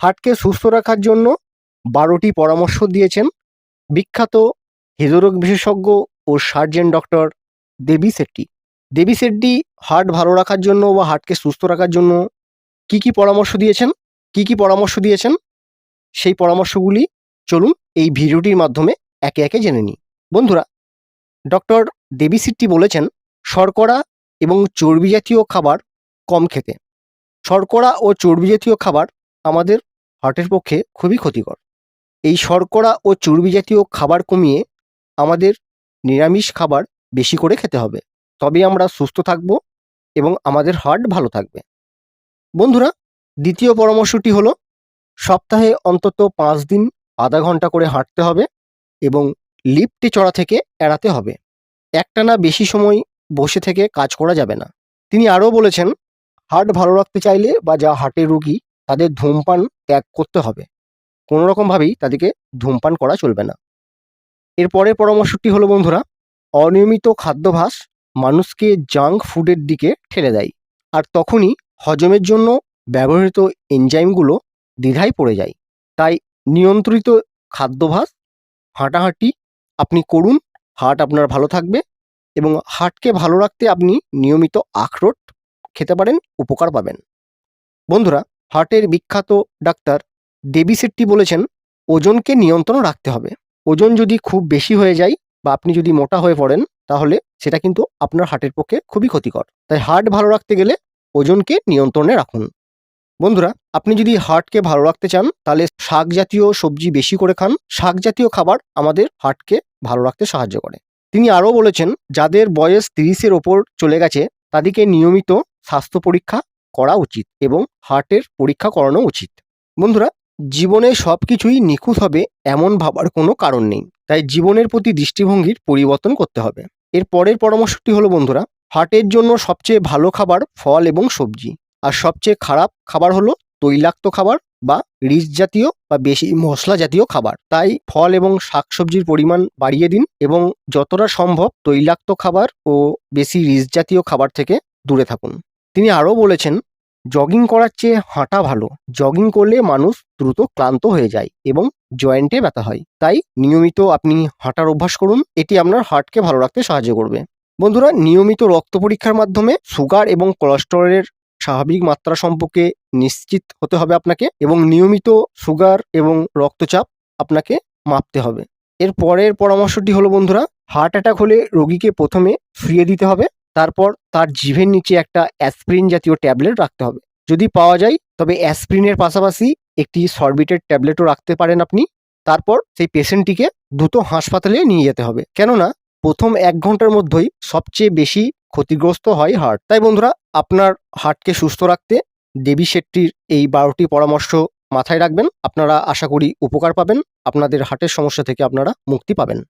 হার্টকে সুস্থ রাখার জন্য বারোটি পরামর্শ দিয়েছেন বিখ্যাত হৃদরোগ বিশেষজ্ঞ ও surgeon doctor Devi Shetty. Devi Shetty heart ভালো রাখার জন্য বা হার্টকে সুস্থ রাখার জন্য কি কি পরামর্শ দিয়েছেন? কি কি পরামর্শ দিয়েছেন? সেই পরামর্শগুলি চলুন এই ভিডিওটির মাধ্যমে একে একে জেনে নিই। বন্ধুরা, ডক্টর দেবী সিট্টি বলেছেন, শর্করা এবং চর্বি জাতীয় খাবার কম খেতে। শর্করা ও চর্বি জাতীয় খাবার আমাদের হার্টের পক্ষে খুবই ক্ষতিকর। এই শর্করা ও চর্বি জাতীয় খাবার কমিয়ে আমাদের নিরামিষ খাবার বেশি করে খেতে হবে। তবে আমরা সুস্থ থাকব এবং আমাদের হার্ট ভালো থাকবে। বন্ধুরা, দ্বিতীয় পরামর্শটি হলো, সপ্তাহে অন্তত পাঁচ দিন আধা ঘণ্টা করে হাঁটতে হবে এবং লিফটে চড়া থেকে এড়াতে হবে। একটানা বেশি সময় বসে থেকে কাজ করা যাবে না। তিনি আরও বলেছেন, হার্ট ভালো রাখতে চাইলে বা যা হার্টের রুগী, তাদের ধূমপান ত্যাগ করতে হবে। কোনো রকমভাবেই তাদেরকে ধূমপান করা চলবে না। এর পরের পরামর্শটি হলো, বন্ধুরা, অনিয়মিত খাদ্যাভ্যাস মানুষকে জাঙ্ক ফুডের দিকে ঠেলে দেয় আর তখনই হজমের জন্য ব্যবহৃত এনজাইমগুলো দ্বিধায় পড়ে যায়। তাই নিয়ন্ত্রিত খাদ্যাভ্যাস, হাঁটাহাঁটি আপনি করুন হার্ট আপনার ভালো থাকবে এবং হার্টকে ভালো রাখতে আপনি নিয়মিত আখরোট খেতে পারেন, উপকার পাবেন। বন্ধুরা হার্টের বিখ্যাত ডাক্তার দেবী শেট্টি বলেছেন, ওজনকে নিয়ন্ত্রণ রাখতে হবে। ওজন যদি খুব বেশি হয়ে যায় বা আপনি যদি মোটা হয়ে পড়েন, তাহলে সেটা কিন্তু আপনার হার্টের পক্ষে খুবই ক্ষতিকর। তাই হার্ট ভালো রাখতে গেলে ওজনকে নিয়ন্ত্রণে রাখুন। বন্ধুরা, আপনি যদি হার্টকে ভালো রাখতে চান, তাহলে শাক জাতীয় সবজি বেশি করে খান। শাক জাতীয় খাবার আমাদের হার্টকে ভালো রাখতে সাহায্য করে। তিনি আরও বলেছেন, যাদের বয়স তিরিশের ওপর চলে গেছে, তাদেরকে নিয়মিত স্বাস্থ্য পরীক্ষা করা উচিত এবং হার্টের পরীক্ষা করানো উচিত। বন্ধুরা, জীবনে সব কিছুই নিখুঁত হবে এমন ভাবার কোনো কারণ নেই। তাই জীবনের প্রতি দৃষ্টিভঙ্গির পরিবর্তন করতে হবে। এর পরের পরামর্শটি হলো, বন্ধুরা, হার্টের জন্য সবচেয়ে ভালো খাবার ফল এবং সবজি। আর সবচেয়ে খারাপ খাবার হলো তৈলাক্ত খাবার বা রিচ জাতীয় বা বেশি মশলা জাতীয় খাবার। তাই ফল এবং শাকসবজির পরিমাণ বাড়িয়ে দিন এবং যতটা সম্ভব তৈলাক্ত খাবার ও বেশি রিচ জাতীয় খাবার থেকে দূরে থাকুন। তিনি আরও বলেছেন, জগিং করার চেয়ে হাঁটা ভালো। জগিং করলে মানুষ দ্রুত ক্লান্ত হয়ে যায় এবং জয়েন্টে ব্যথা হয়। তাই নিয়মিত আপনি হাঁটার অভ্যাস করুন। এটি আপনার হার্টকে ভালো রাখতে সাহায্য করবে। বন্ধুরা, নিয়মিত রক্ত পরীক্ষার মাধ্যমে সুগার এবং কোলেস্টেরলের স্বাভাবিক মাত্রা সম্পর্কে নিশ্চিত হতে হবে আপনাকে এবং নিয়মিত সুগার এবং রক্তচাপ আপনাকে মাপতে হবে। এর পরের পরামর্শটি হলো, বন্ধুরা, হার্ট অ্যাটাক হলে রোগীকে প্রথমে শুয়ে দিতে হবে। তারপর তার জিভের নিচে একটা অ্যাসপ্রিন জাতীয় ট্যাবলেট রাখতে হবে। যদি পাওয়া যায়, তবে অ্যাসপ্রিনের পাশাপাশি একটি সরবিটের ট্যাবলেটও রাখতে পারেন আপনি। তারপর সেই পেশেন্টটিকে দ্রুত হাসপাতালে নিয়ে যেতে হবে। কেননা, প্রথম এক ঘণ্টার মধ্যেই সবচেয়ে বেশি ক্ষতিগ্রস্ত হয় হার্ট তাই বন্ধুরা, আপনার হার্টকে সুস্থ রাখতে দেবী শেট্টির এই বারোটি পরামর্শ মাথায় রাখবেন। আপনারা আশা করি উপকার পাবেন। আপনাদের হার্টের সমস্যা থেকে আপনারা মুক্তি পাবেন।